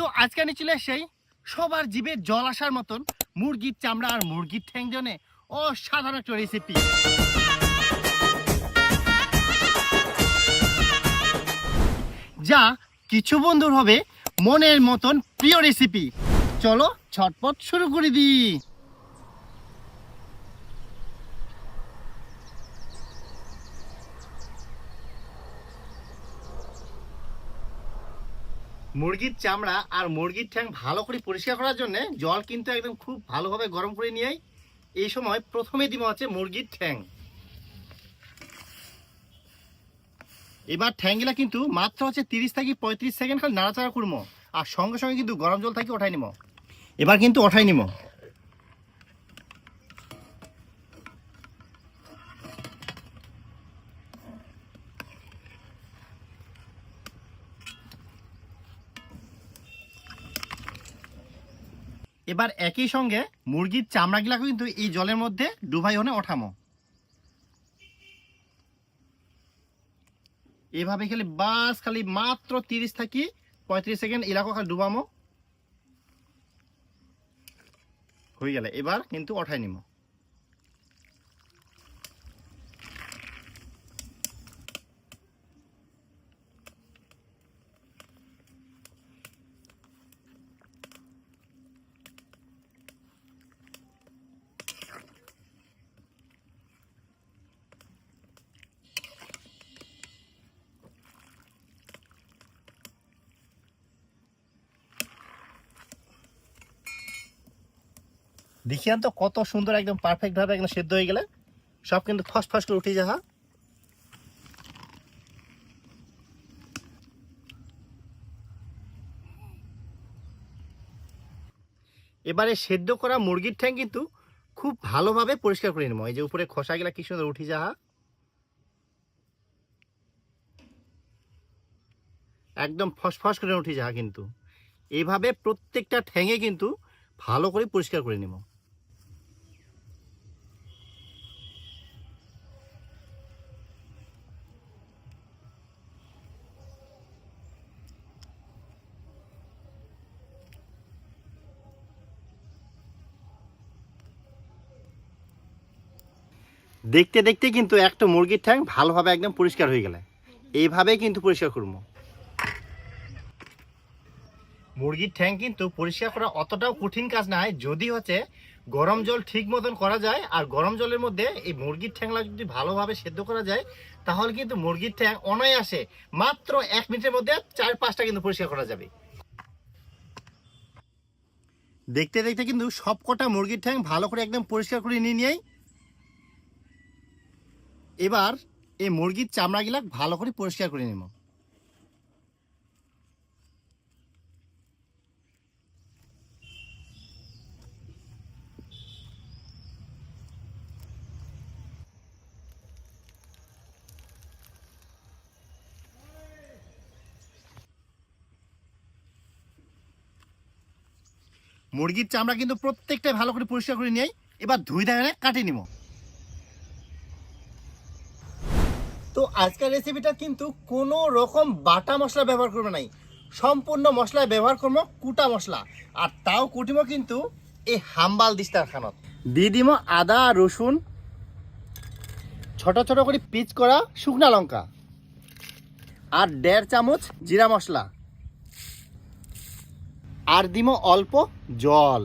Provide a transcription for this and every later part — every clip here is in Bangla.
তো আজকে আমি চলে সেই সবার জীবে জল আসার মতন মুরগির চামড়া আর মুরগির ঠ্যাং জনে অসাধারণ একটা রেসিপি যা কিছু বন্ধুর হবে মনের মতন প্রিয় রেসিপি চলো ছটপট শুরু করে দিই। মুরগির চামড়া আর মুরগির ঠ্যাং ভালো করে পরিষ্কার করার জন্য জল কিন্তু একদম খুব ভালোভাবে গরম করে নিয়ে এই সময় প্রথমে দিব হচ্ছে মুরগির ঠ্যাং। এবার ঠ্যাংগুলা কিন্তু মাত্র হচ্ছে তিরিশ থেকে পঁয়ত্রিশ সেকেন্ড খালি নাড়াচাড়া করব আর সঙ্গে সঙ্গে কিন্তু গরম জল থাকি ওঠাই নিব এবার কিন্তু ওঠাই নিব এবার একই সঙ্গে মুরগির চামড়াগুলাকে কিন্তু এই জলের মধ্যে ডুবাই হনে ওঠামো। এভাবে খালি বাস খালি মাত্র তিরিশ থাকি পঁয়ত্রিশ সেকেন্ড এলাকা খালি ডুবামো। হয়ে গেলে এবার কিন্তু ওঠাই নিম। দেখিয়ান তো কত সুন্দর একদম পারফেক্ট ভাবে একদম সেদ্ধ হয়ে গেলে। সব কিন্তু ফস ফস করে উঠে যাহা। এবারে সেদ্ধ করা মুরগির ঠ্যাং কিন্তু খুব ভালোভাবে পরিষ্কার করে নেব। এই যে উপরে খোসাগুলা কি সুন্দর উঠে যাহা। একদম ফসফস করে উঠে যাহা কিন্তু। এভাবে প্রত্যেকটা ঠ্যাঙে কিন্তু ভালো করে পরিষ্কার করে নেব। দেখতে দেখতে কিন্তু একটা মুরগির ঠ্যাং ভালোভাবে একদম পরিষ্কার হয়ে গেলে। এইভাবে কিন্তু পরিষ্কার করব। মুরগির ঠ্যাং কিন্তু পরিষ্কার করা অতটাও কঠিন কাজ নয়, যদি হচ্ছে গরম জল ঠিক মতন করা যায় আর গরম জলের মধ্যে এই মুরগির ঠ্যাংলা যদি ভালোভাবে সেদ্ধ করা যায়, তাহলে কিন্তু মুরগির ঠ্যাং অনায়াসে মাত্র এক মিনিটের মধ্যে চার পাঁচটা কিন্তু পরিষ্কার করা যাবে। দেখতে দেখতে কিন্তু সবকটা মুরগির ঠ্যাং ভালো করে একদম পরিষ্কার করে নিয়ে নিয়েই এবার এই মুরগির চামড়াগুলা ভালো করে পরিষ্কার করে নেব। মুরগির চামড়া কিন্তু প্রত্যেকটাই ভালো করে পরিষ্কার করে নিয়ে এবার ধুই ধানে কাটিয়ে নিব। তো আজকের রেসিপিটা কিন্তু কোনো রকম বাটা মশলা ব্যবহার করবে নাই। সম্পূর্ণ মশলা ব্যবহার করব কুটা মশলা। আর তাও কুটিম কিন্তু এই হাম্বাল দিস্তার খানত। দিয়ে দিব আদা, রসুন, ছোট ছোট করে পিচ করা শুকনা লঙ্কা আর দেড় চামচ জিরা মশলা। আর দিব অল্প জল।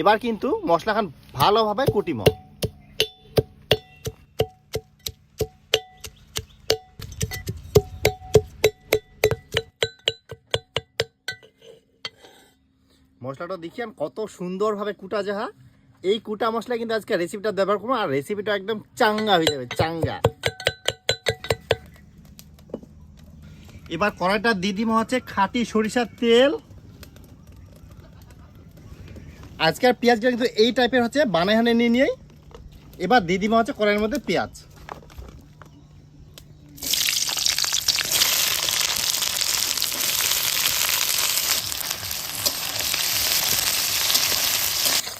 এবার কিন্তু মশলাখান ভালোভাবে কুটিম মশলাটা দেখিয়ান কত সুন্দরভাবে কুটা যাহা। এই কুটা মশলা কিন্তু আজকে রেসিপিটা ব্যবহার করব আর রেসিপিটা একদম চাঙ্গা হয়ে যাবে, চাঙ্গা। এবার কড়াইটা দিয়ে দিব হচ্ছে খাঁটি সরিষার তেল। আজকের পেঁয়াজটা কিন্তু এই টাইপের হচ্ছে বানাহানে নিয়ে নিয়ে এবার দিয়ে দিব হচ্ছে কড়াইয়ের মধ্যে পেঁয়াজ।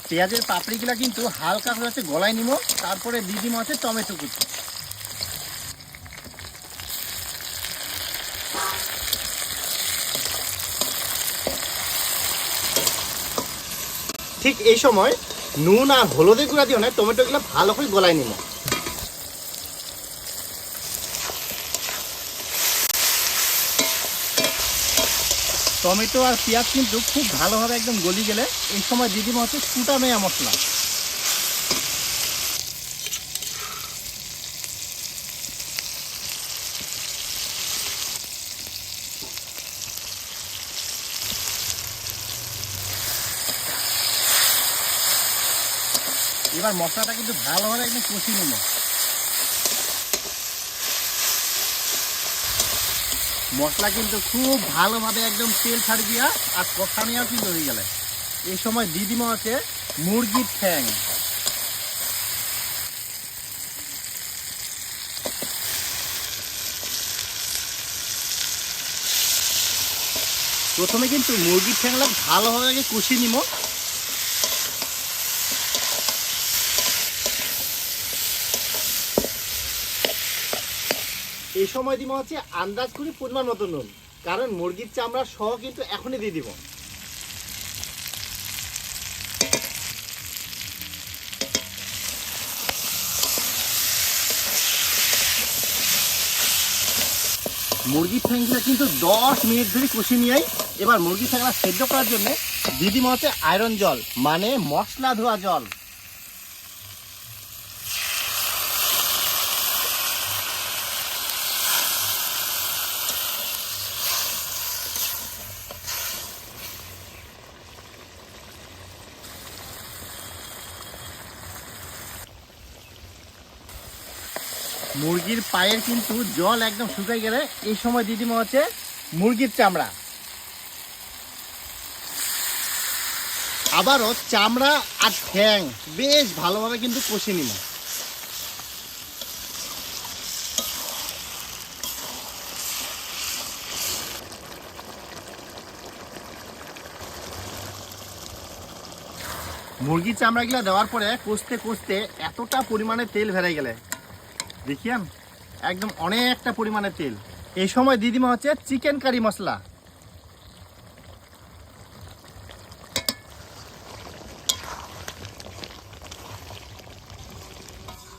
পেঁয়াজের পাপড়িগুলো কিন্তু হালকা হয়ে আছে গলায় নিব তারপরে দিদি মাছের টমেটো কুচি। ঠিক এই সময় নুন আর হলুদের গুঁড়া দিও না টমেটোগুলো ভালো করে গলায় নিব টমেটো আর পেঁয়াজ কিন্তু খুব ভালোভাবে একদম গলি গেলে। এই সময় দিয়ে দিব হচ্ছে কুটা মেয়া মশলা। এবার মশলাটা কিন্তু ভালোভাবে একদম কষিয়ে নেব। মশলা কিন্তু খুব ভালোভাবে একদম তেল ছাড়ি দিয়া আর কষানিয়াও কিন্তু হয়ে গেলে। এই সময় দিদিমা আছে মুরগির ঠ্যাং। প্রথমে কিন্তু মুরগির ঠ্যাংলা ভালোভাবে আগে কষিয়ে নিব। এই সময় দিব হচ্ছে আন্দাজ করি পরিমাণ মতো নুন। কারণ মুরগির চামড়া সহ কিন্তু এখনই দিয়ে দিব। মুরগির ঠ্যাংটা কিন্তু দশ মিনিট ধরে কষিয়ে নিয়ে। এবার মুরগির ঠ্যাংটা সেদ্ধ করার জন্য দিদিমা হচ্ছে আয়রন জল মানে মশলা ধোয়া জল। মুরগির পায়ের কিন্তু জল একদম শুকাই গেলে এই সময় দিদিমা হচ্ছে মুরগির চামড়া। আবারও চামড়া আর ঠ্যাং বেশ ভালোভাবে কিন্তু কষে নিব মুরগির চামড়াগুলো দেওয়ার পরে কষতে কষতে এতটা পরিমাণে তেল ভেড়ে গেলে দেখিয়ান? একদম অনেকটা পরিমাণে তেল। এই সময় দিদিমা হচ্ছে চিকেন কারি মশলা।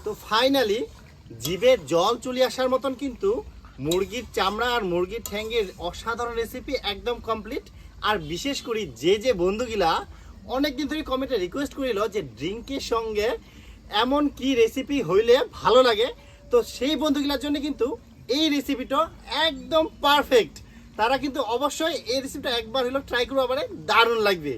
তো ফাইনালি জিভে জল চলে আসার মতন কিন্তু মুরগির চামড়া আর মুরগির ঠ্যাঙ্গের অসাধারণ রেসিপি একদম কমপ্লিট আর বিশেষ করে যে যে বন্ধুগুলা অনেকদিন ধরে কমেন্টে রিকোয়েস্ট করিল যে ড্রিঙ্কের সঙ্গে এমন কি রেসিপি হইলে ভালো লাগে। তো সেই বন্ধুগুলোর জন্য কিন্তু এই রেসিপিটা একদম পারফেক্ট তারা কিন্তু অবশ্যই এই রেসিপিটা একবার হলো ট্রাই করব আবার দারুণ লাগবে।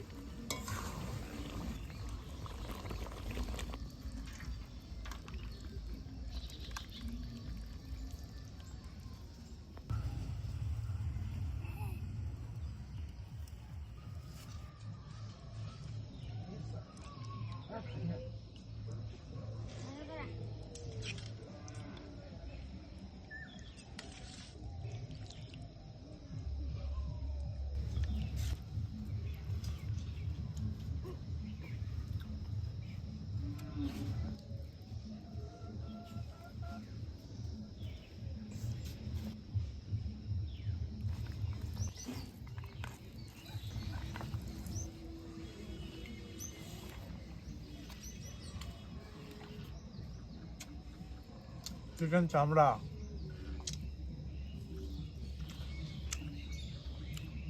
চিকেন চামড়া।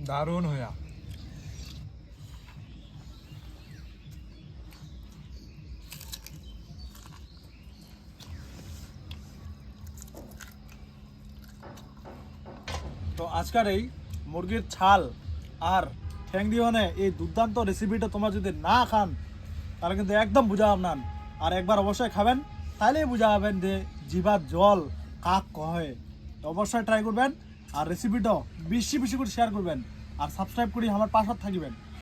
দারুণ হইয়া। তো আজকের এই মুরগির ছাল আর ঠ্যাং দিওয়ানে এই দুর্দান্ত রেসিপিটা তোমরা যদি না খান, তাহলে কিন্তু একদম বুঝা আপনার আর একবার অবশ্যই খাবেন তাহলেই বুঝা পাবেন যে জিভার জল কাক কহে। অবশ্যই ট্রাই করবেন। আর রেসিপিটাও বেশি বেশি করে শেয়ার করবেন। আর সাবস্ক্রাইব করি, আমার পাশে থাকিবেন।